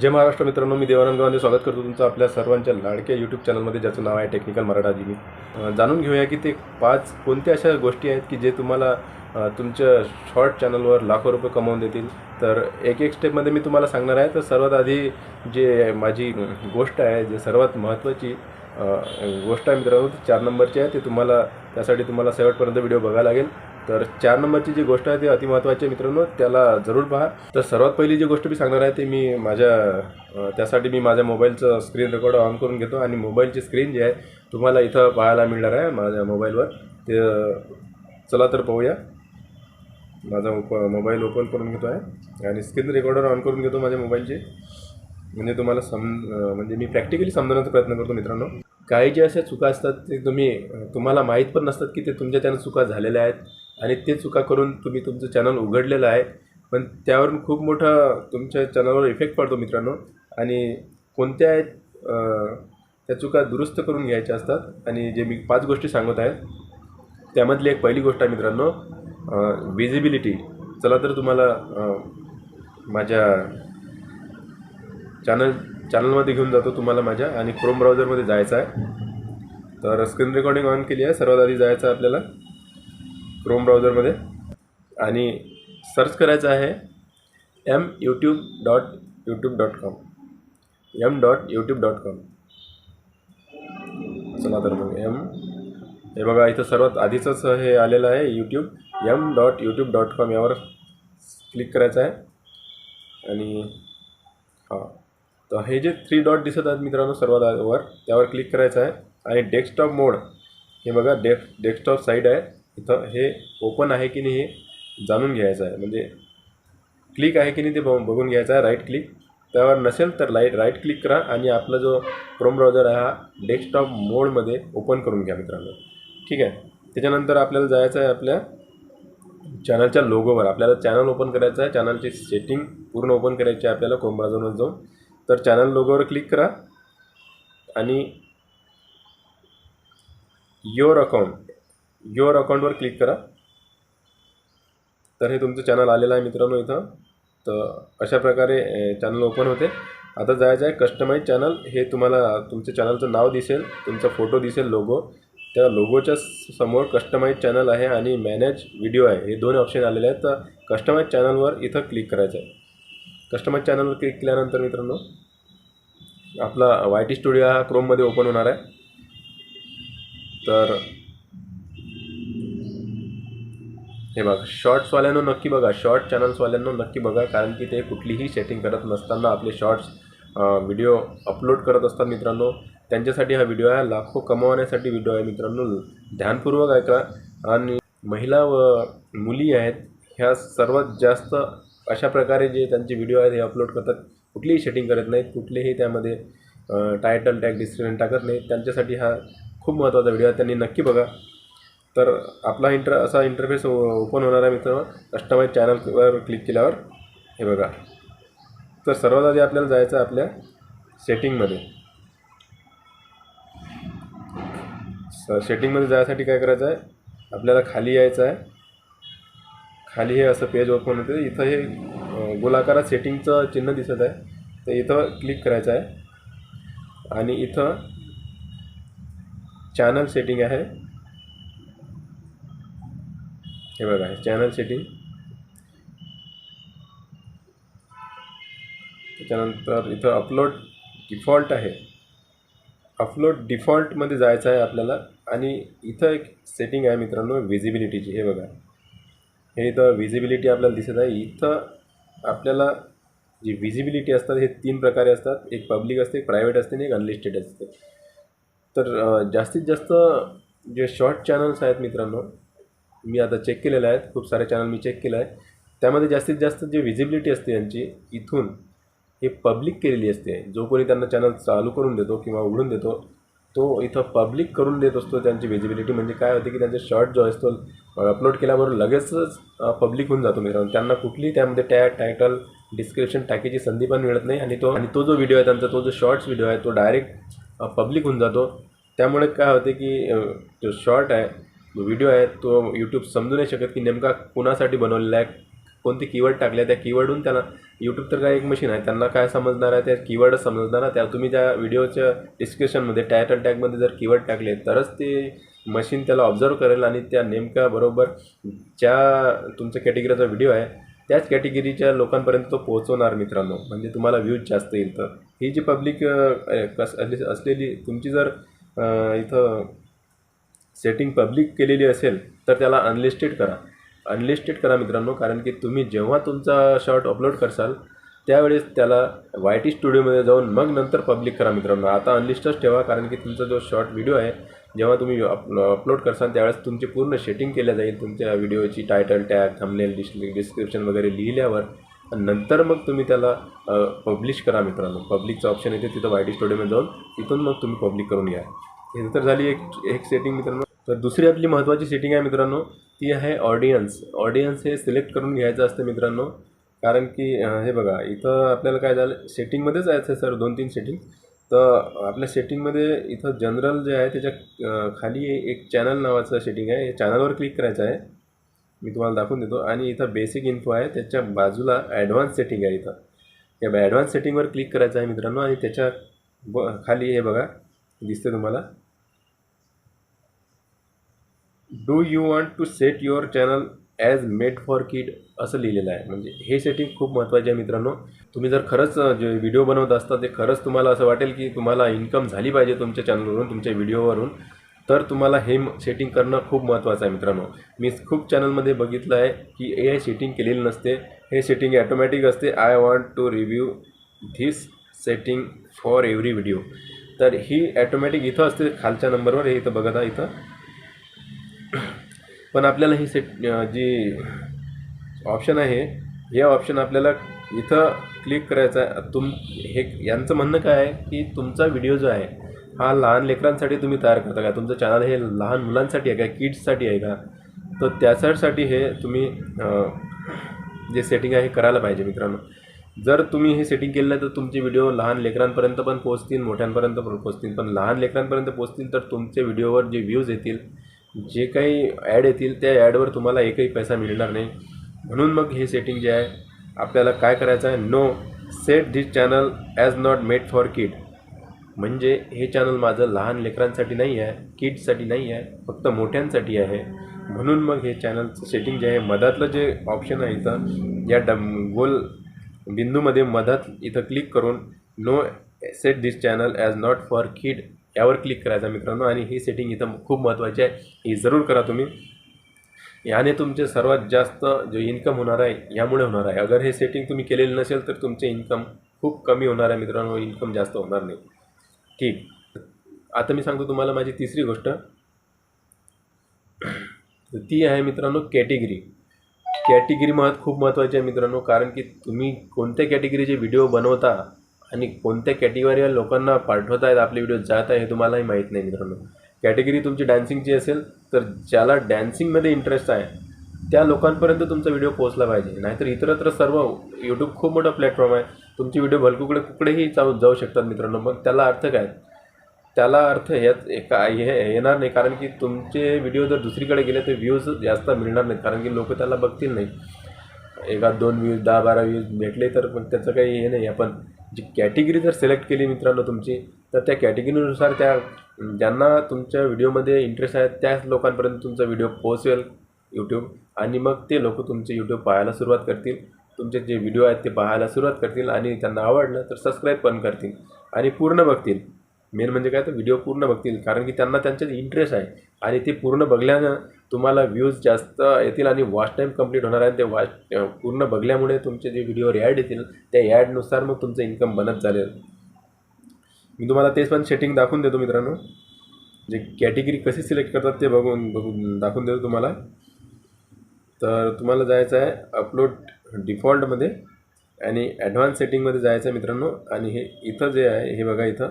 जय महाराष्ट्र मित्रांनो मी देवानंद गांधी स्वागत करतो तुमचं आपल्या सर्वांच्या लाडक्या यूट्यूब चॅनलमध्ये ज्याचं नाव आहे टेक्निकल मराठा मी जाणून घेऊया की ते पाच कोणत्या अशा गोष्टी आहेत की जे तुम्हाला तुमच्या शॉर्ट चॅनलवर लाखो रुपये कमावून देतील. तर एक एक स्टेपमध्ये मी तुम्हाला सांगणार आहे तर सर्वात आधी जे माझी गोष्ट आहे जे सर्वात महत्त्वाची गोष्ट आहे मित्रांनो ती चार नंबरची आहे. ते तुम्हाला त्यासाठी तुम्हाला शेवटपर्यंत व्हिडिओ बघावा लागेल. तर चार नंबरची जी गोष्ट आहे ती अतिमहत्वाची मित्रांनो त्याला जरूर पहा. तर सर्वात पहिली जी गोष्ट मी सांगणार आहे ते मी माझ्या त्यासाठी मी माझ्या मोबाईलचं स्क्रीन रेकॉर्ड ऑन करून घेतो आणि मोबाईलची स्क्रीन जी आहे तुम्हाला इथं पाहायला मिळणार आहे माझ्या मोबाईलवर. ते चला तर पाहूया. माझा ओप मोबाईल ओपन करून घेतो आहे. आणि स्क्रीन रेकॉर्डर ऑन करून घेतो माझ्या मोबाईलचे. म्हणजे तुम्हाला सम म्हणजे मी प्रॅक्टिकली समजवण्याचा प्रयत्न करतो मित्रांनो. काही जे अशा चुका असतात ते तुम्ही तुम्हाला माहीत पण नसतात की ते तुमच्या त्यानं चुका झालेल्या आहेत. आणि ते चुका करून तुम्ही तुमचं चॅनल उघडलेलं आहे. पण त्यावरून खूप मोठा तुमच्या चॅनलवर इफेक्ट पडतो मित्रांनो. आणि कोणत्या आहेत त्या चुका दुरुस्त करून घ्यायच्या असतात. आणि जे मी पाच गोष्टी सांगत आहे त्यामधली एक पहिली गोष्ट आहे मित्रांनो विजिबिलिटी चला तर तुम्हाला माझ्या चॅनल चॅनलमध्ये घेऊन जातो तुम्हाला माझ्या. आणि क्रोम ब्राउझरमध्ये जायचं आहे. तर स्क्रीन रेकॉर्डिंग ऑन केली आहे. सर्वात आधी जायचं आहे आपल्याला. क्रोम ब्राउझरमध्ये आणि सर्च करायचं आहे M YouTube dot YouTube dot com M dot YouTube dot com चला तर मग एम हे बघा इथं सर्वात आधीचंच हे आलेलं आहे YouTube M dot YouTube dot com यावर क्लिक करायचं आहे. आणि हां तर हे जे थ्री डॉट दिसत आहेत मित्रांनो सर्वात वर त्यावर क्लिक करायचं आहे. आणि डेस्कटॉप मोड हे बघा डेस्क डेस्कटॉप साईट आहे. इथं हे ओपन आहे की नाही हे जाणून घ्यायचं आहे. म्हणजे क्लिक आहे की नाही ते बघून घ्यायचं आहे राईट क्लिक त्यावर नसेल तर लाइट राईट क्लिक करा आणि आपला जो क्रोम ब्राउझर आहे हा डेस्कटॉप मोडमध्ये ओपन करून घ्या मित्रांनो. ठीक आहे? त्याच्यानंतर आपल्याला जायचं आहे आपल्या चॅनलच्या लोगोवर आपल्याला चॅनल ओपन करायचं आहे. चॅनलची सेटिंग पूर्ण ओपन करायची आहे आपल्याला क्रोम ब्राउझरवर जाऊन. तर चॅनल लोगोवर क्लिक करा आणि युअर अकाउंट युअर अकाउंटवर क्लिक करा. तर हे तुमचं चॅनल आलेलं आहे मित्रांनो इथं. तर अशा प्रकारे चॅनल ओपन होते. आता जायचं आहे कस्टमाईज चॅनल हे तुम्हाला तुमच्या चॅनलचं नाव दिसेल तुमचा फोटो दिसेल लोगो त्या लोगोच्या समोर कस्टमाईज चॅनल आहे आणि मॅनेज व्हिडिओ आहे. हे दोन ऑप्शन आलेले आहेत. तर कस्टमाईज चॅनलवर इथं क्लिक करायचं आहे कस्टमाईज चॅनलवर क्लिक केल्यानंतर मित्रांनो आपला वाय टी स्टुडिओ हा क्रोममध्ये ओपन होणार आहे. तर हे बघा शॉर्ट्सवाल्यांनो नक्की बघा शॉर्ट चॅनल्सवाल्यांनो नक्की बघा कारण की ते कुठलीही सेटिंग करत नसताना आपले शॉर्ट्स व्हिडिओ अपलोड करत असतात मित्रांनो. त्यांच्यासाठी हा व्हिडिओ आहे लाखो कमावण्यासाठी व्हिडिओ आहे मित्रांनो. ध्यानपूर्वक ऐका. आणि महिला व मुली आहेत ह्या सर्वात जास्त अशा प्रकारे जे त्यांचे व्हिडिओ आहेत हे अपलोड करतात कुठलीही सेटिंग करत नाहीत कुठलेही त्यामध्ये टायटल टॅग डिस्क्रिप्शन टाकत नाहीत. त्यांच्यासाठी हा खूप महत्त्वाचा व्हिडिओ आहे. त्यांनी नक्की बघा. तर आपला इंटर असा इंटरफेस ओपन होणार आहे मित्रांनो. कस्टमाइज चॅनलवर क्लिक केल्यावर हे बघा. तर सर्वात आधी आपल्याला जायचं आहे आपल्या सेटिंगमध्ये सर सेटिंगमध्ये जायसाठी काय करायचं आहे? आपल्याला खाली यायचं आहे. खाली हे असं पेज ओपन होते. इथं हे गोलाकारात सेटिंगचं चिन्ह दिसत आहे. तर इथं क्लिक करायचं आहे. आणि इथं चॅनल सेटिंग आहे. हे बघा चॅनल सेटिंग त्याच्यानंतर इथं अपलोड डिफॉल्ट आहे. अपलोड डिफॉल्टमध्ये जायचं आहे आपल्याला आणि इथं एक सेटिंग आहे मित्रांनो विजिबिलिटीची हे बघा. हे इथं विजिबिलिटी आपल्याला दिसत आहे. इथं आपल्याला जी विजिबिलिटी असतात हे तीन प्रकारे असतात. एक पब्लिक असते एक प्रायव्हेट असते आणि एक अनलिस्टेड असते. तर जास्तीत जास्त जे शॉर्ट चॅनल्स आहेत मित्रांनो मी आता चेक केलेलं आहे खूप सारे चॅनल मी चेक केलं आहे त्यामध्ये जास्तीत जास्त जे विजिबिलिटी असते यांची इथून हे पब्लिक केलेली असते. जो कोणी त्यांना चॅनल चालू करून देतो किंवा उघडून देतो तो इथं पब्लिक करून देत असतो. त्यांची विजिबिलिटी म्हणजे काय होते की त्यांचा शॉर्ट जो असतो अपलोड केल्याबरोबर लगेचच पब्लिक होऊन जातो मित्रांनो. त्यांना कुठली त्यामध्ये टॅग टायटल डिस्क्रिप्शन टाकायची संधी पण मिळत नाही. आणि तो आणि तो जो व्हिडिओ आहे त्यांचा तो जो शॉर्ट्स व्हिडिओ आहे तो डायरेक्ट पब्लिक होऊन जातो. त्यामुळे काय होते की जो शॉर्ट आहे. व्हिडिओ आहे तो यूट्यूब समजू नाही शकत की नेमका कुणासाठी बनवलेला आहे कोणती कीवर्ड टाकले त्या कीवर्डहून त्याला यूट्यूब तर काय एक मशीन आहे त्यांना काय समजणार आहे त्या कीवर्डच समजणार आहे त्या तुम्ही त्या व्हिडिओच्या डिस्क्रिप्शनमध्ये टायटल टॅगमध्ये जर कीवर्ड टाकले तरच ते मशीन त्याला ऑब्झर्व करेल आणि त्या नेमक्या बरोबर ज्या तुमच्या कॅटेगरीचा व्हिडिओ आहे त्याच कॅटेगरीच्या लोकांपर्यंत तो पोहोचवणार मित्रांनो. म्हणजे तुम्हाला व्ह्यूज जास्त येईल तर. ही जी पब्लिक कस असलेली तुमची जर इथं सेटिंग पब्लिक केलेली असेल तर त्याला अनलिस्टेड करा. अनलिस्टेड करा मित्रांनो कारण की तुम्ही जेव्हा तुमचा शॉर्ट अपलोड करसाल त्यावेळेस त्याला वाय टी स्टुडिओमध्ये जाऊन मग नंतर पब्लिक करा मित्रांनो. आता अनलिस्टच ठेवा कारण की तुमचा जो शॉर्ट व्हिडिओ आहे जेव्हा तुम्ही अप अपलोड करसाल त्यावेळेस तुमची पूर्ण शेटिंग केल्या जाईल. तुमच्या व्हिडिओची टायटल टॅग थंबनेल डिस डिस्क्रिप्शन वगैरे लिहिल्यावर नंतर मग तुम्ही त्याला पब्लिश करा मित्रांनो. पब्लिकचं ऑप्शन येते तिथं वाय टी स्टुडिओमध्ये जाऊन तिथून मग तुम्ही पब्लिक करून घ्या. हे तर झाली एक एक सेटिंग मित्रांनो. तर दुसरी आपली महत्त्वाची सेटिंग आहे मित्रांनो ती आहे ऑडियन्स ऑडियन्स हे सिलेक्ट करून घ्यायचं असतं मित्रांनो. कारण की हे बघा इथं आपल्याला काय झालं सेटिंगमध्येच जायचं आहे सर दोन तीन सेटिंग तर आपल्या सेटिंगमध्ये इथं जनरल जे आहे त्याच्याखाली एक चॅनल नावाचं सेटिंग आहे. या चॅनलवर क्लिक करायचं आहे. मी तुम्हाला दाखवून देतो. आणि इथं बेसिक इन्फो आहे त्याच्या बाजूला ॲडव्हान्स सेटिंग आहे इथं. या ॲडव्हान्स सेटिंगवर क्लिक करायचं आहे मित्रांनो. आणि त्याच्या ब खाली हे बघा दिसते तुम्हाला. Do you want to set your channel as made for kid असं लिहिलेलं आहे. म्हणजे हे सेटिंग खूप महत्त्वाचे आहे मित्रांनो. तुम्ही जर खरंच जे व्हिडिओ बनवत असता ते खरंच तुम्हाला असं वाटेल की तुम्हाला इन्कम झाली पाहिजे तुमच्या चॅनलवरून तुमच्या व्हिडिओवरून तर तुम्हाला हे सेटिंग करणं खूप महत्त्वाचं आहे मित्रांनो. मी खूप चॅनलमध्ये बघितलं आहे की ए आय सेटिंग केलेली नसते. हे सेटिंग ॲटोमॅटिक असते. I want to review this setting for every video तर ही ॲटोमॅटिक इथं असते खालच्या नंबरवर हे इथं बघा इथं. पण आपल्याला ही सेट जी ऑप्शन आहे हे ऑप्शन आपल्याला इथं क्लिक करायचं आहे. तुम हे यांचं म्हणणं काय आहे की तुमचा व्हिडिओ जो आहे हा लहान लेकरांसाठी तुम्ही तयार करता का? तुमचं चॅनल हे लहान मुलांसाठी आहे का? किड्ससाठी आहे का? तर त्यासाठी हे तुम्ही जे सेटिंग आहे हे करायला पाहिजे मित्रांनो. जर तुम्ही हे सेटिंग केलं नाही तर तुमचे व्हिडिओ लहान लेकरांपर्यंत पण पोहोचतील मोठ्यांपर्यंत पण पोहोचतील. पण लहान लेकरांपर्यंत पोहोचतील तर तुमचे व्हिडिओवर जे व्ह्यूज येतील जे काही ॲड येतील त्या ॲडवर तुम्हाला एकही पैसा मिळणार नाही. म्हणून मग हे सेटिंग जे आहे आपल्याला काय करायचं आहे? No set this channel as not made for kid म्हणजे हे चॅनल माझं लहान लेकरांसाठी नाही आहे किड्ससाठी नाही आहे फक्त मोठ्यांसाठी आहे. म्हणून मग हे चॅनलचं सेटिंग जे आहे मधातलं जे ऑप्शन आहे इथं या डम गोल बिंदूमध्ये मधात इथं क्लिक करून no set this channel as not for kid यावर क्लिक करायचा मित्रांनो. आणि ही सेटिंग इथं खूप महत्त्वाची आहे. ही जरूर करा तुम्ही. याने तुमचे सर्वात जास्त जो इन्कम होणार आहे यामुळे होणार आहे. अगर हे सेटिंग तुम्ही केलेलं नसेल तर तुमचे इन्कम खूप कमी होणार आहे मित्रांनो. इन्कम जास्त होणार नाही. ठीक. आता मी सांगतो तुम्हाला माझी तिसरी गोष्ट. ती आहे मित्रांनो कॅटेगरी कॅटेगरी महत् खूप महत्त्वाची आहे मित्रांनो. कारण की तुम्ही कोणत्या कॅटेगरीचे व्हिडिओ बनवता आणि कोणत्या कॅटेगरीवर लोकांना पाठवत आहेत आपले व्हिडिओ जात आहे हे तुम्हालाही माहीत नाही मित्रांनो. कॅटेगरी तुमची डान्सिंगची असेल तर ज्याला डॅन्सिंगमध्ये इंटरेस्ट आहे त्या लोकांपर्यंत तुमचा व्हिडिओ पोहोचला पाहिजे. नाहीतर इतरत्र सर्व यूट्यूब खूप मोठा प्लॅटफॉर्म आहे. तुमचे व्हिडिओ भलकुकडे कुकडेही जाऊ जाऊ शकतात मित्रांनो. मग त्याला अर्थ काय? त्याला अर्थ ह्यात एका हे येणार नाही. कारण की तुमचे व्हिडिओ जर दुसरीकडे गेले तर व्ह्यूज जास्त मिळणार नाहीत. कारण की लोक त्याला बघतील नाही. एका दोन व्ह्यूज दहा बारा व्ह्यूज भेटले तर मग त्याचं काही हे नाही. आपण जी कॅटेगरी जर सिलेक्ट केली मित्रांनो तुमची तर त्या कॅटेगरीनुसार त्या ज्यांना तुमच्या व्हिडिओमध्ये इंटरेस्ट आहे त्याच लोकांपर्यंत तुमचा व्हिडिओ पोहोचवेल यूट्यूब आणि मग ते लोक तुमचे यूट्यूब पाहायला सुरुवात करतील. तुमचे जे व्हिडिओ आहेत ते पाहायला सुरुवात करतील आणि त्यांना आवडलं तर सबस्क्राईब पण करतील आणि पूर्ण बघतील. मेन म्हणजे काय तर व्हिडिओ पूर्ण बघतील. कारण की त्यांना त्यांच्यात इंटरेस्ट आहे. आणि ते पूर्ण बघल्यानं तुम्हाला व्ह्यूज जास्त येतील आणि वॉच टाईम कंप्लीट होणार आहे. ते वॉच पूर्ण बघल्यामुळे तुमचे जे व्हिडिओवर ॲड येतील त्या ॲडनुसार मग तुमचं इन्कम बनत चालेल. मी तुम्हाला तेच पण सेटिंग दाखवून देतो मित्रांनो. जे कॅटेगरी कशी सिलेक्ट करतात ते बघून बघून दाखवून देतो तुम्हाला. तर तुम्हाला जायचं आहे अपलोड डिफॉल्टमध्ये आणि ॲडव्हान्स सेटिंगमध्ये जायचं आहे मित्रांनो. आणि हे इथं जे आहे हे बघा इथं.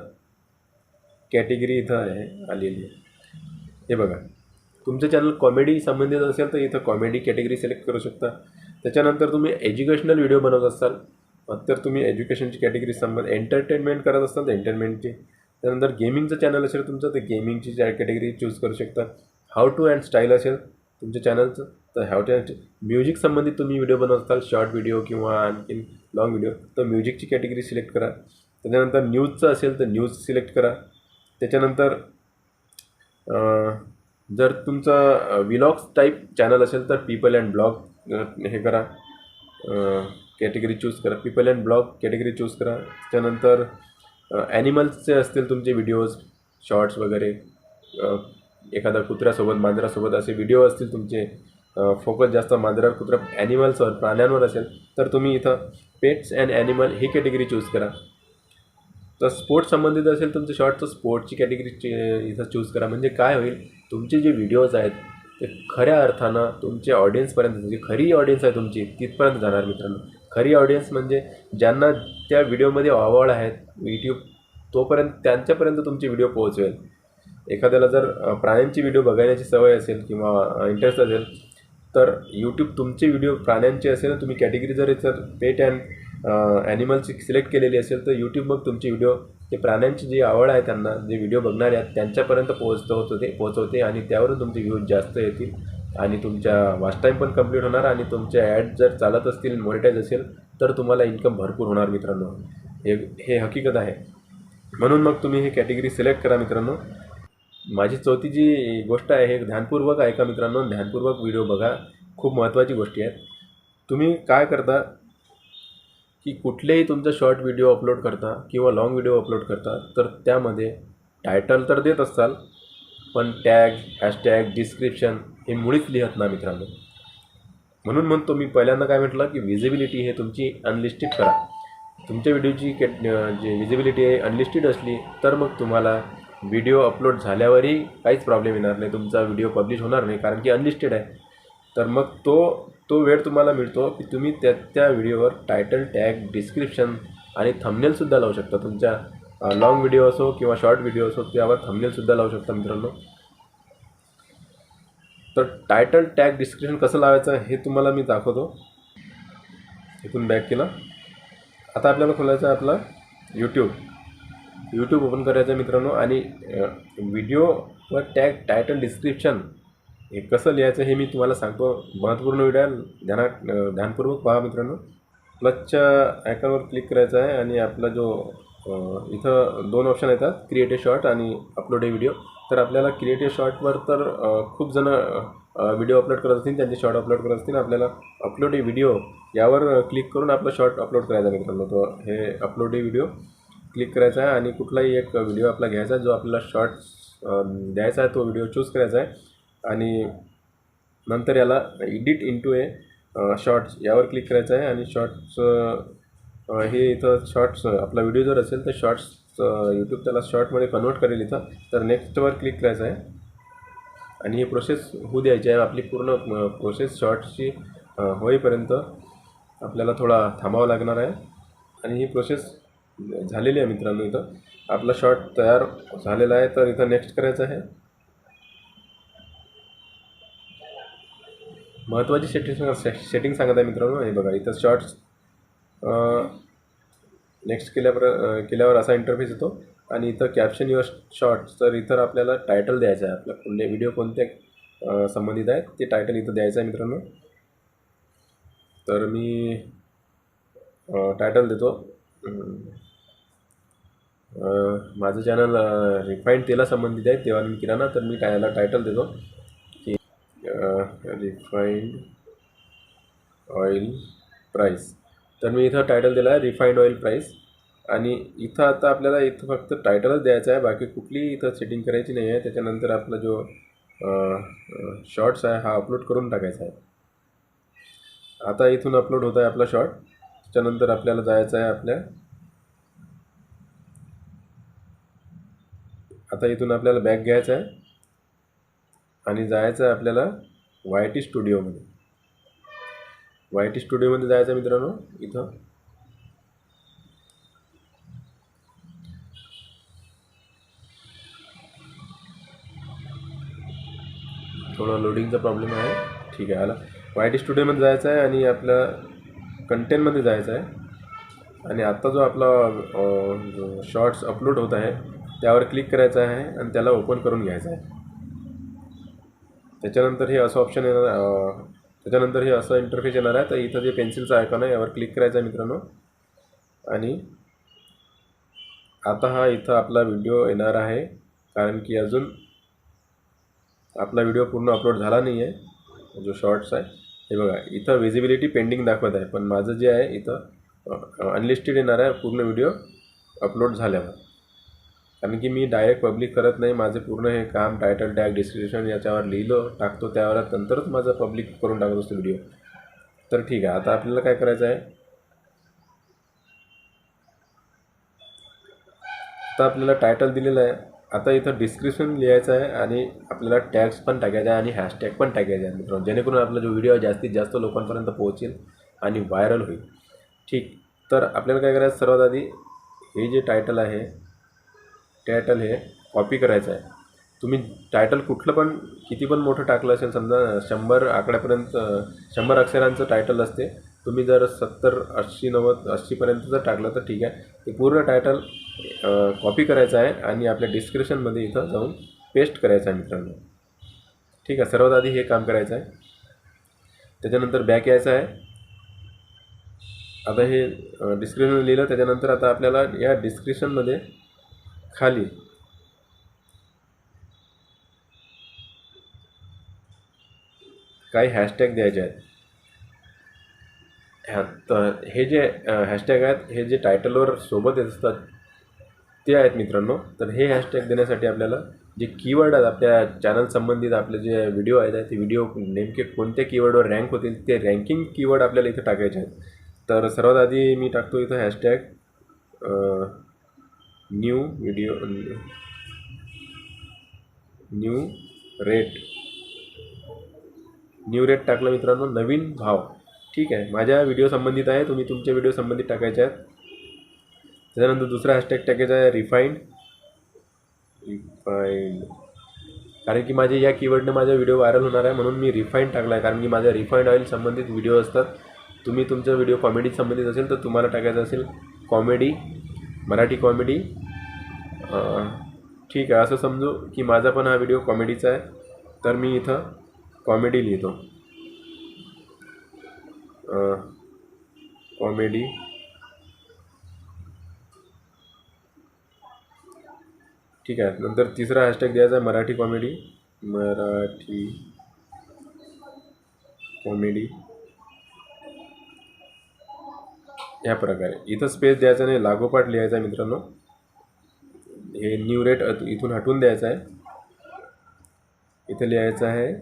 कॅटेगरी इथं आहे आलेली आहे. हे बघा तुमचं चॅनल कॉमेडी संबंधित असेल तर इथं कॉमेडी कॅटेगरी सिलेक्ट करू शकता. त्याच्यानंतर तुम्ही एज्युकेशनल व्हिडिओ बनवत असाल तर तुम्ही एज्युकेशनची कॅटेगरी संबंध एंटरटेनमेंट करत असाल तर एंटरटेनमेंटची त्यानंतर गेमिंगचं चॅनल असेल तुमचं तर गेमिंगची कॅटेगरी चूज करू शकता. हाऊ टू अँड स्टाईल असेल तुमच्या चॅनलचं तर ह्या म्युझिक संबंधित तुम्ही व्हिडिओ बनवत असाल शॉर्ट व्हिडिओ किंवा आणखीन लाँग व्हिडिओ तर म्युझिकची कॅटेगरी सिलेक्ट करा. त्याच्यानंतर न्यूजचं असेल तर न्यूज सिलेक्ट करा. त्याच्यानंतर जर तुमचं विलॉग्स टाईप चॅनल असेल तर पीपल अँड ब्लॉग हे करा. कॅटेगरी चूज करा. People and blog category choose करा. त्याच्यानंतर ॲनिमल्सचे असतील तुमचे व्हिडिओज शॉर्ट्स वगैरे एखादा कुत्र्यासोबत मांजरासोबत असे व्हिडिओ असतील तुमचे फोकस जास्त मांजरावर कुत्रा ॲनिमल्सवर प्राण्यांवर असेल तर तुम्ही इथं पेट्स अँड ॲनिमल ही कॅटेगरी चूज करा. तर स्पोर्ट्स संबंधित असेल तुमचं शॉर्ट तर स्पोर्ट्सची कॅटेगरी इथं चूज करा. म्हणजे काय होईल? तुमचे जे व्हिडिओज आहेत ते खऱ्या अर्थानं तुमच्या ऑडियन्सपर्यंत म्हणजे खरी ऑडियन्स आहे तुमची तिथपर्यंत जाणार मित्रांनो. खरी ऑडियन्स म्हणजे ज्यांना त्या व्हिडिओमध्ये आवड आहेत यूट्यूब तोपर्यंत त्यांच्यापर्यंत तुमचे व्हिडिओ पोहोचवेल. एखाद्याला जर प्राण्यांची व्हिडिओ बघण्याची सवय असेल किंवा इंटरेस्ट असेल तर यूट्यूब तुमचे व्हिडिओ प्राण्यांचे असेल तुम्ही कॅटेगरी जर जर पेट अँड ॲनिमलची सिलेक्ट केलेली असेल तर यूट्यूब मग तुमची व्हिडिओ ते प्राण्यांची जी आवड आहे त्यांना जे व्हिडिओ बघणारे आहेत त्यांच्यापर्यंत पोहोचतो होते पोहोचवते आणि त्यावरून तुमचे व्ह्यूज जास्त येतील. आणि तुमच्या वॉच टाईम पण कंप्लीट होणार आणि तुमचे ॲड जर चालत असतील मोनिटाईज असेल तर तुम्हाला इन्कम भरपूर होणार मित्रांनो. हे हे हकीकत आहे. म्हणून मग तुम्ही हे कॅटेगरी सिलेक्ट करा मित्रांनो. माझी चौथी जी गोष्ट आहे हे ध्यानपूर्वक ऐका मित्रांनो. ध्यानपूर्वक व्हिडिओ बघा. खूप महत्त्वाची गोष्टी आहेत. तुम्ही काय करता? की कुठलेही तुमचा शॉर्ट व्हिडिओ अपलोड करता किंवा लाँग व्हिडिओ अपलोड करता तर त्यामध्ये टायटल तर देत असाल पण टॅग हॅशटॅग डिस्क्रिप्शन हे मुळीच लिहत ना मित्रांनो. म्हणून म्हणतो मी पहिल्यांदा काय म्हटलं की विजिबिलिटी हे तुमची अनलिस्टेड करा. तुमच्या व्हिडिओची के जे विजिबिलिटी आहे अनलिस्टेड असली तर मग तुम्हाला व्हिडिओ अपलोड झाल्यावरही काहीच प्रॉब्लेम येणार नाही. तुमचा व्हिडिओ पब्लिश होणार नाही कारण की अनलिस्टेड आहे. तर मग तो तो वेळ तुम्हाला मिळतो की तुम्ही त्या त्या व्हिडिओवर टायटल टॅग डिस्क्रिप्शन आणि थंबनेलसुद्धा लावू शकता. तुमच्या लॉंग व्हिडिओ असो किंवा शॉर्ट व्हिडिओ असो त्यावर थंबनेलसुद्धा लावू शकता मित्रांनो. तर टायटल टॅग डिस्क्रिप्शन कसं लावायचं हे तुम्हाला मी दाखवतो. इथून बॅक केला. आता आपल्याला खोलायचं आहे आपला यूट्यूब यूट्यूब ओपन करायचं आहे मित्रांनो आणि व्हिडिओवर टॅग टायटल डिस्क्रिप्शन हे कसं लिहायचं हे मी तुम्हाला सांगतो. महत्त्वपूर्ण व्हिडिओ ध्याना ध्यानात ध्यानपूर्वक पहा मित्रांनो. प्लसच्या आयकॉनवर क्लिक करायचं आहे आणि आपला जो इथं दोन ऑप्शन येतात. क्रिएट ए शॉर्ट आणि अपलोड ए व्हिडिओ तर आपल्याला क्रिएट ए शॉर्टवर तर खूप जणं व्हिडिओ अपलोड करत असतील त्यांचे शॉर्ट अपलोड करत असतील. आपल्याला अपलोड ए व्हिडिओ यावर क्लिक करून आपला शॉर्ट अपलोड करायचा मित्रांनो. तो हे अपलोड ए व्हिडिओ क्लिक करायचा आहे आणि कुठलाही एक व्हिडिओ आपला घ्यायचा आहे. जो आपल्याला शॉर्ट्स द्यायचा आहे तो व्हिडिओ चूज करायचा आहे. आणि नंतर याला एडिट इंटू ए शॉर्ट्स यावर क्लिक करायचं आहे आणि शॉर्ट्स हे इथं शॉर्ट्स आपला व्हिडिओ जर असेल तर शॉर्ट्स यूट्यूब त्याला शॉर्टमध्ये कन्वर्ट करेल इथं. तर नेक्स्टवर क्लिक करायचं आहे. आणि ही प्रोसेस होऊ द्यायची आहे. आपली पूर्ण प्रोसेस शॉर्ट्सची होईपर्यंत आपल्याला थोडा थांबावं लागणार आहे. आणि ही प्रोसेस झालेली आहे मित्रांनो इथं. आपला शॉर्ट तयार झालेला आहे. तर इथं नेक्स्ट करायचं आहे. महत्त्वाची सेटिंग सेटिंग सांगत आहे मित्रांनो. हे बघा इथं शॉर्ट्स नेक्स्ट केल्यावर केल्यावर असा इंटरफेस येतो. आणि इथं कॅप्शन युअर शॉर्ट्स तर इथं आपल्याला टायटल द्यायचं आहे. आपला कोणते व्हिडिओ कोणत्या संबंधित आहेत ते टायटल इथं द्यायचं आहे मित्रांनो. तर मी टायटल देतो. माझं चॅनल रिफाईंड तेला संबंधित आहे तेव्हा मी किराणा तर मी त्याला टायटल देतो. रिफाईंड ऑइल प्राईस तर मी इथं टायटल दिला आहे रिफाईंड ऑइल प्राईस आणि इथं आता आपल्याला इथं फक्त टायटलच द्यायचं आहे बाकी कुठलीही इथं सेटिंग करायची नाही आहे. त्याच्यानंतर आपला जो शॉर्ट्स आहे हा अपलोड करून टाकायचा आहे. आता इथून अपलोड होत आहे आपला शॉर्ट त्याच्यानंतर आपल्याला जायचं आहे आपल्या आता इथून आपल्याला बॅग घ्यायचा आहे. आणि जायचं आहे आपल्याला वाय टी स्टुडिओमध्ये. वाय टी स्टुडिओमध्ये जायचं आहे मित्रांनो इथं. थोडं लोडिंगचा प्रॉब्लेम आहे. ठीक आहे आला. वाय टी स्टुडिओमध्ये जायचं आहे आणि आपल्या कंटेंटमध्ये जायचं आहे. आणि आत्ता जो आपला शॉर्ट्स अपलोड होत आहे त्यावर क्लिक करायचं आहे आणि त्याला ओपन करून घ्यायचं आहे. त्याच्यानंतर हे असं ऑप्शन येणार त्याच्यानंतर हे असं इंटरफेस येणार आहे. तर इथं जे पेन्सिलचं आयकॉन आहे यावर क्लिक करायचं आहे मित्रांनो. आणि आता हा इथं आपला व्हिडिओ येणार आहे. कारण की अजून आपला व्हिडिओ पूर्ण अपलोड झाला नाही आहे जो शॉर्ट्स आहे हे बघा इथं विजिबिलिटी पेंडिंग दाखवत आहे. पण माझं जे आहे इथं अनलिस्टेड येणार आहे. पूर्ण व्हिडिओ अपलोड झाल्यावर. कारण की मी डायरेक्ट पब्लिक करत नाही. माझे पूर्ण हे काम टायटल टॅग डिस्क्रिप्शन याच्यावर लिहिलं टाकतो त्यावर नंतरच माझं पब्लिक करून टाकत असतो व्हिडिओ तर ठीक आहे आता आपल्याला काय करायचं आहे? आता आपल्याला टायटल दिलेलं आहे. आता इथं डिस्क्रिप्शन लिहायचं आहे आणि आपल्याला टॅग्स पण टाकायचे आहे आणि हॅशटॅग पण टाकायचे आहे. मित्रांनो जेणेकरून आपला जो व्हिडिओ आहे जास्तीत जास्त लोकांपर्यंत पोहोचेल आणि व्हायरल होईल. ठीक तर आपल्याला काय करायचं सर्वात आधी हे जे टायटल आहे टायटल हे कॉपी करायचं आहे. तुम्ही टायटल कुठलं पण किती पण मोठं टाकलं असेल समजा शंभर आकड्यापर्यंत शंभर अक्षरांचं टायटल असते तुम्ही जर सत्तर ऐंशी नव्वद ऐंशीपर्यंत जर टाकलं तर ठीक आहे. ते पूर्ण टायटल कॉपी करायचं आहे आणि आपल्या डिस्क्रिप्शनमध्ये इथं जाऊन पेस्ट करायचं आहे मित्रांनो. ठीक आहे सर्वात आधी हे काम करायचं आहे. त्याच्यानंतर बॅक यायचं आहे. आता हे डिस्क्रिप्शन लिहिलं त्याच्यानंतर आता आपल्याला या डिस्क्रिप्शनमध्ये खाली. काही हॅशटॅग द्यायचे आहेत. ह्या तर हे जे हॅशटॅग आहेत हे जे टायटलवर सोबत येत असतात ते आहेत मित्रांनो. तर हे हॅशटॅग देण्यासाठी आपल्याला जे कीवर्ड आहेत आपल्या चॅनल संबंधित आपले जे व्हिडिओ आहेत ते व्हिडिओ नेमके कोणत्या कीवर्डवर रँक होतील ते रँकिंग कीवर्ड आपल्याला इथं टाकायचे आहेत. तर सर्वात आधी मी टाकतो इथं hashtag new video new rate. New rate टाकलं मित्रांनो नवीन भाव. ठीक आहे माझ्या व्हिडिओ संबंधित आहे तुम्ही तुमच्या व्हिडिओ संबंधित टाकायचे आहेत. त्याच्यानंतर दुसरा हॅशटॅग टाकायचा आहे रिफाईंड रिफाईंड कारण की माझे या कीवर्डने माझा व्हिडिओ व्हायरल होणार आहे म्हणून मी रिफाईंड टाकला आहे कारण की माझ्या रिफाईंड ऑइल संबंधित व्हिडिओ असतात. तुम्ही तुमचा व्हिडिओ कॉमेडी संबंधित असेल तर तुम्हाला टाकायचं असेल कॉमेडी मराठी कॉमेडी ठीक आहे असं समजू की माझा पण हा व्हिडिओ कॉमेडीचा आहे. तर मी इथं कॉमेडी लिहितो. कॉमेडी ठीक आहे नंतर तिसरा हॅशटॅग द्यायचा आहे मराठी कॉमेडी मराठी कॉमेडी ह्या प्रकारे. इथं स्पेस द्यायचा नाही लागोपाठ लिहायचा मित्रांनो. हे न्यू रेट इथून हटवून द्यायचं आहे. इथं लिहायचं आहे.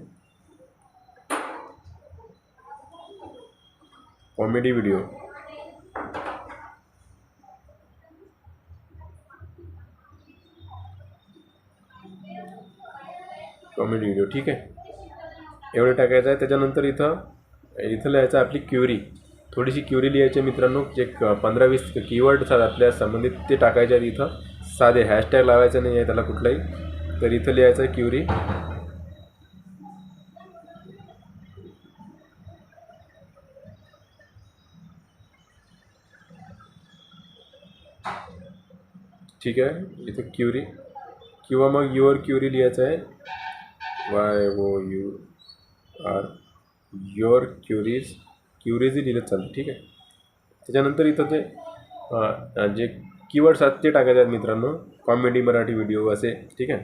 कॉमेडी व्हिडिओ कॉमेडी व्हिडिओ ठीक आहे. एवढं टाकायचं आहे. त्याच्यानंतर इथं इथं लिहायचं आपली क्युरी थोडीशी क्युरी लिहायची मित्रांनो. जे पंधरा वीस कीवर्ड आपल्या संबंधित ते टाकायचे आहेत इथं. साधे हॅशटॅग लावायचं नाही आहे त्याला कुठलाही. तर इथं लिहायचं आहे क्युरी. ठीक? आहे इथं क्युरी. किंवा मग युअर क्युरी लिहायचं आहे Y O U R your queries. क्युरीजही लिहिलं चालतं ठीक? आहे त्याच्यानंतर इथं ते जे कीवर्ड्स आहेत ते टाकायचे आहेत मित्रांनो. कॉमेडी मराठी व्हिडिओ असे ठीक आहे?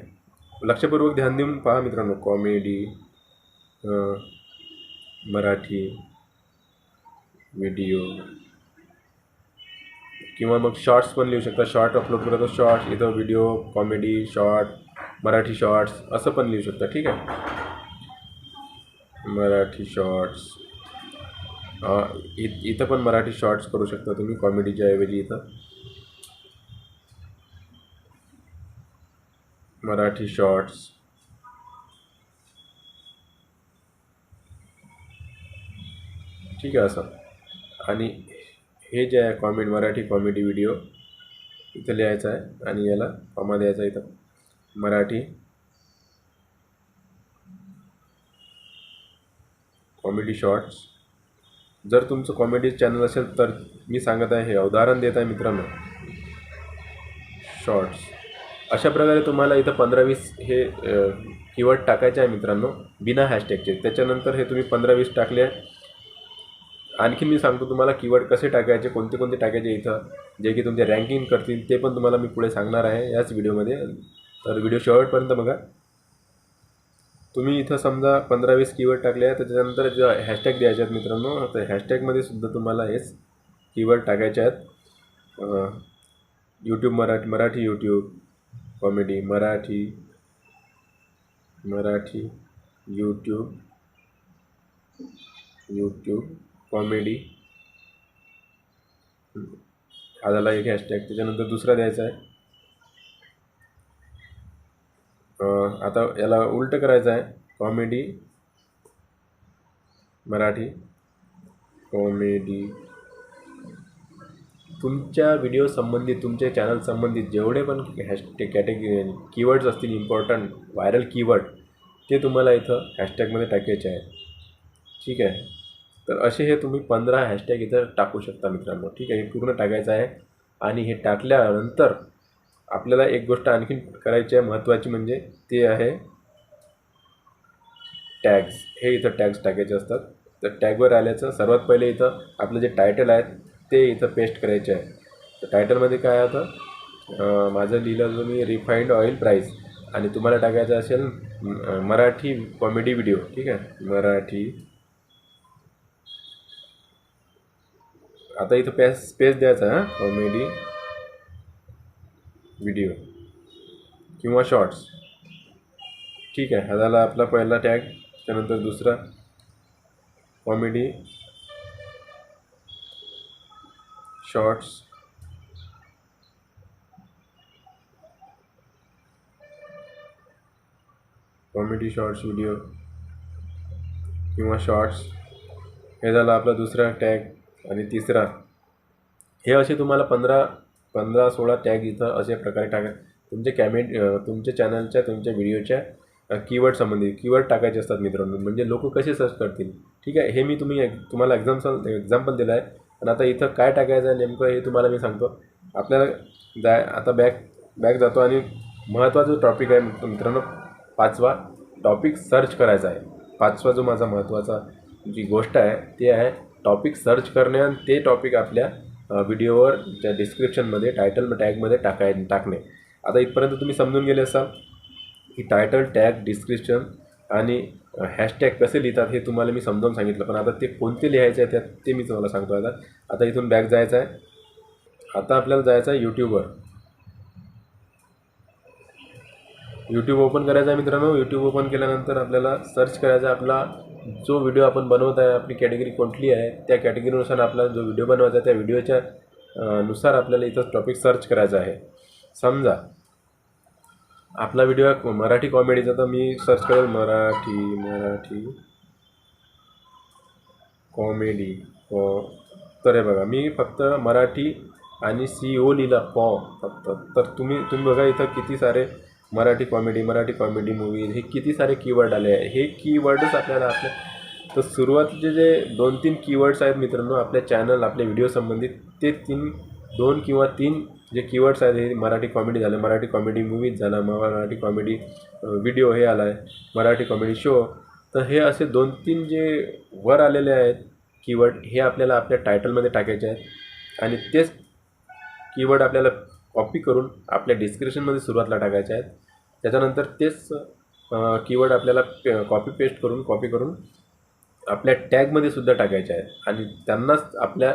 लक्षपूर्वक ध्यान देऊन पहा मित्रांनो. कॉमेडी मराठी व्हिडिओ किंवा मग शॉर्ट्स पण लिहू शकता. शॉर्ट अपलोड करतो शॉर्ट्स इथं video comedy short Marathi shorts असं पण लिहू शकता ठीक आहे? मराठी शॉर्ट्स इ इथं पण मराठी शॉर्ट्स करू शकता तुम्ही कॉमेडीच्या ऐवजी इथं. मराठी शॉर्ट्स. ठीक आहे असं. आणि हे जे आहे कॉमेडी मराठी कॉमेडी व्हिडिओ इथं लिहायचं आहे आणि याला कॉमा द्यायचा इथं. मराठी कॉमेडी शॉर्ट्स जर तुमचं कॉमेडी चॅनल असेल तर मी सांगत आहे हे उदाहरण देत आहे मित्रांनो. शॉर्ट्स अशा प्रकारे तुम्हाला इथं पंधरा वीस हे कीवर्ड टाकायचे आहे मित्रांनो बिना हॅशटॅगचे त्याच्यानंतर हे तुम्ही पंधरा वीस टाकले आणखी मी सांगतो तुम्हाला कीवर्ड कसे टाकायचे कोणते कोणते टाकायचे इथं जे की तुमचे रँकिंग करतील ते पण तुम्हाला मी पुढे सांगणार आहे याच व्हिडिओमध्ये तर व्हिडिओ शेवटपर्यंत बघा. तुम्ही इथं समजा पंधरा वीस कीवर्ड टाकले आहे त्याच्यानंतर जे हॅशटॅग द्यायचे आहेत मित्रांनो तर हॅशटॅगमध्ये सुद्धा तुम्हाला हेच कीवर्ड टाकायचे आहेत. YouTube Marathi Marathi YouTube comedy Marathi Marathi YouTube YouTube comedy. हा झाला एक हॅशटॅग त्याच्यानंतर दुसरा द्यायचा आहे. आता याला उलटं करायचं आहे. Comedy Marathi comedy. तुमच्या व्हिडिओ संबंधित तुमच्या चॅनल संबंधित जेवढे पण हॅशटॅग कॅटेगरी कीवर्ड्स असतील इम्पॉर्टंट व्हायरल कीवर्ड ते तुम्हाला इथं हॅशटॅगमध्ये टाकायचे आहे ठीक आहे? तर असे हे तुम्ही पंधरा हॅशटॅग इथं टाकू शकता मित्रांनो. ठीक आहे? हे पूर्ण टाकायचं आहे. आणि हे टाकल्यानंतर आपल्याला एक गोष्ट आणखीन करायची आहे महत्त्वाची म्हणजे ते आहे टॅग्स हे इथं टॅग्स टाकायचे असतात. तर टॅगवर आल्याचं सर्वात पहिले इथं आपलं जे टायटल आहे ते इथं पेस्ट करायचे आहे. तर टायटलमध्ये काय आता माझं लिहिलं जो मी रिफाईंड ऑइल प्राईस आणि तुम्हाला टाकायचं असेल मराठी कॉमेडी व्हिडिओ ठीक आहे? मराठी. आता इथं पेस स्पेस द्यायचा हां? कॉमेडी व्हिडिओ किंवा शॉर्ट्स ठीक आहे? हा झाला आपला पहिला टॅग त्यानंतर दुसरा. Comedy shorts. Comedy shorts video किंवा शॉर्ट्स. हे झालं आपला दुसरा टॅग आणि तिसरा. हे असे तुम्हाला पंधरा पंधरा सोळा टॅग इथं अशा प्रकारे टाका तुमच्या कॅमे तुमच्या चॅनलच्या तुमच्या व्हिडिओच्या कीवर्ड संबंधी कीवर्ड टाकायचे असतात मित्रांनो. म्हणजे लोक कसे सर्च करतील? ठीक आहे? हे मी तुम्ही तुम्हाला एक्झाम्पल एक्झाम्पल दिलं आहे आणि आता इथं काय टाकायचं आहे नेमकं हे तुम्हाला मी सांगतो. आपल्याला जाय आता बॅक बॅक जातो आणि महत्त्वाचा टॉपिक आहे मित्र- मित्रांनो पाचवा टॉपिक सर्च करायचा आहे. पाचवा जो माझा महत्त्वाचा जी गोष्ट आहे ते आहे टॉपिक सर्च करणे आणि ते टॉपिक आपल्या व्हिडिओवर त्या डिस्क्रिप्शनमध्ये टायटल टॅगमध्ये टाकाय टाकणे. आता इथपर्यंत तुम्ही समजून गेले असाल की टायटल टॅग डिस्क्रिप्शन आणि हॅशटॅग कसे लिहितात हे तुम्हाला मी समजावून सांगितलं. पण आता ते कोणते लिहायचे आहे त्यात ते मी तुम्हाला सांगतो आता. आता इथून बॅग जायचं आहे. आता आपल्याला जायचं आहे यूट्यूबवर यूट्यूब ओपन करायचा आहे मित्रांनो. यूट्यूब ओपन केल्यानंतर आपल्याला सर्च करायचा आहे. आपला जो व्हिडिओ आपण बनवत आहे आपली कॅटेगरी कोणती आहे त्या कॅटेगरीनुसार आपल्याला जो व्हिडिओ बनवायचा आहे त्या व्हिडिओच्या नुसार आपल्याला इथं टॉपिक सर्च करायचा आहे. समजा आपला व्हिडिओ मराठी कॉमेडीचा तर मी सर्च करेल मराठी मराठी. कॉमेडी कॉ हो. तर हे बघा मी फक्त मराठी आणि सी ओ लिहिला पॉ फक्त. तर तुम्ही तुम्ही बघा इथं किती सारे Marathi comedy Marathi comedy movies हे किती सारे कीवर्ड आले आहे. हे कीवर्डच आपल्याला आपल्या तर सुरुवातीचे जे दोन तीन कीवर्ड्स आहेत मित्रांनो आपल्या चॅनल आपल्या व्हिडिओ संबंधित ते तीन दोन किंवा तीन जे कीवर्ड्स आहेत हे मराठी कॉमेडी झालं मराठी कॉमेडी मूवीज झाला मराठी कॉमेडी व्हिडिओ हे आला आहे मराठी कॉमेडी शो तर हे असे दोन तीन जे वर आलेले आहेत कीवर्ड हे आपल्याला आपल्या टायटलमध्ये टाकायचे आहेत. आणि तेच कीवर्ड आपल्याला कॉपी करून आपल्या डिस्क्रिप्शनमध्ये सुरुवातीला टाकायचे आहेत. त्याच्यानंतर तेच कीवर्ड आपल्याला पे कॉपी पेस्ट करून कॉपी करून आपल्या टॅगमध्ये सुद्धा टाकायचे आहेत. आणि त्यांनाच आपल्या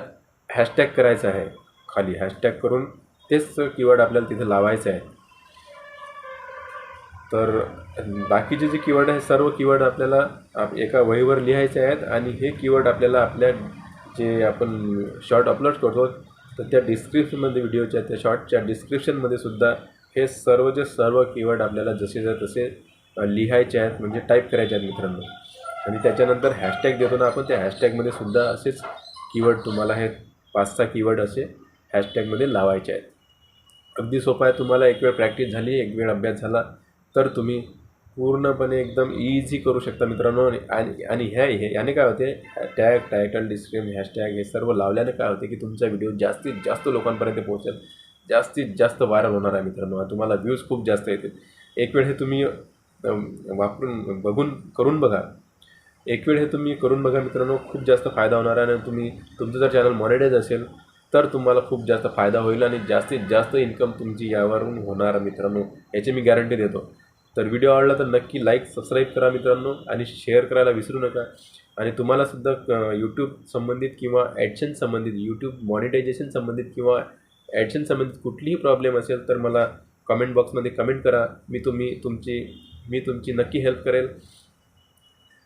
हॅशटॅग करायचं आहे खाली. हॅशटॅग करून तेच कीवर्ड आपल्याला तिथे लावायचे आहे तर बाकीचे जे कीवर्ड आहे सर्व कीवर्ड आपल्याला आप एका वहीवर लिहायचे आहेत आणि हे कीवर्ड आपल्याला आपल्या जे आपण शॉर्ट अपलोड करतो तर त्या डिस्क्रिप्शनमध्ये व्हिडिओच्या त्या शॉर्टच्या डिस्क्रिप्शनमध्ये सुद्धा हे सर्व जे सर्व कीवर्ड आपल्याला जसेच्या तसे लिहायचे आहेत म्हणजे टाईप करायचे आहेत मित्रांनो. आणि त्याच्यानंतर हॅशटॅग देतो ना आपण त्या हॅशटॅगमध्ये सुद्धा असेच कीवर्ड तुम्हाला हे पाच सहा कीवर्ड असे हॅशटॅगमध्ये लावायचे आहेत. अगदी सोपं आहे. तुम्हाला एक वेळ प्रॅक्टिस झाली एक वेळ अभ्यास झाला तर तुम्ही पूर्णपणे एकदम इझी करू शकता मित्रांनो. आणि- आणि आणि ह्या हे याने काय होते? टॅग टायटल डिस्क्रिप्शन हॅशटॅग हे सर्व लावल्याने काय होते की तुमचा व्हिडिओ जास्तीत जास्त लोकांपर्यंत पोहोचेल. जास्तीत जास्त व्हायरल होणार आहे मित्रांनो. तुम्हाला व्ह्यूज खूप जास्त येतील. एक वेळ हे तुम्ही वापरून बघून करून बघा. एक वेळ हे तुम्ही करून बघा मित्रांनो. खूप जास्त फायदा होणार आहे. आणि तुम्ही तुमचं जर चॅनल मॉनिटाईज असेल तर तुम्हाला खूप जास्त फायदा होईल आणि जास्तीत जास्त इन्कम तुमची यावरून होणार मित्रांनो याची मी गॅरंटी देतो. तर व्हिडिओ आवडला तर नक्की लाईक सबस्क्राईब करा मित्रांनो आणि शेअर करायला विसरू नका. आणि तुम्हालासुद्धा यूट्यूब संबंधित किंवा ॲडशन संबंधित यूट्यूब मॉनिटायझेशन संबंधित किंवा ॲडशन संबंधित कुठलीही प्रॉब्लेम असेल तर मला कमेंट बॉक्समध्ये कमेंट करा. मी तुम्ही तुमची मी तुमची नक्की हेल्प करेल.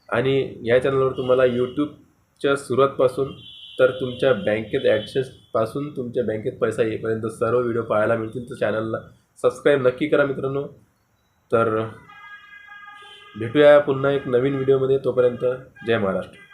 आणि या चॅनलवर तुम्हाला यूट्यूबच्या सुरुवातपासून तर तुमच्या बँकेत ॲक्सेसपासून तुमच्या बँकेत पैसा येईपर्यंत सर्व व्हिडिओ पाहायला मिळतील. तर चॅनलला सबस्क्राईब नक्की करा मित्रांनो. तर भेटूया पुन्हा एक नवीन व्हिडिओमध्ये. तोपर्यंत जय महाराष्ट्र.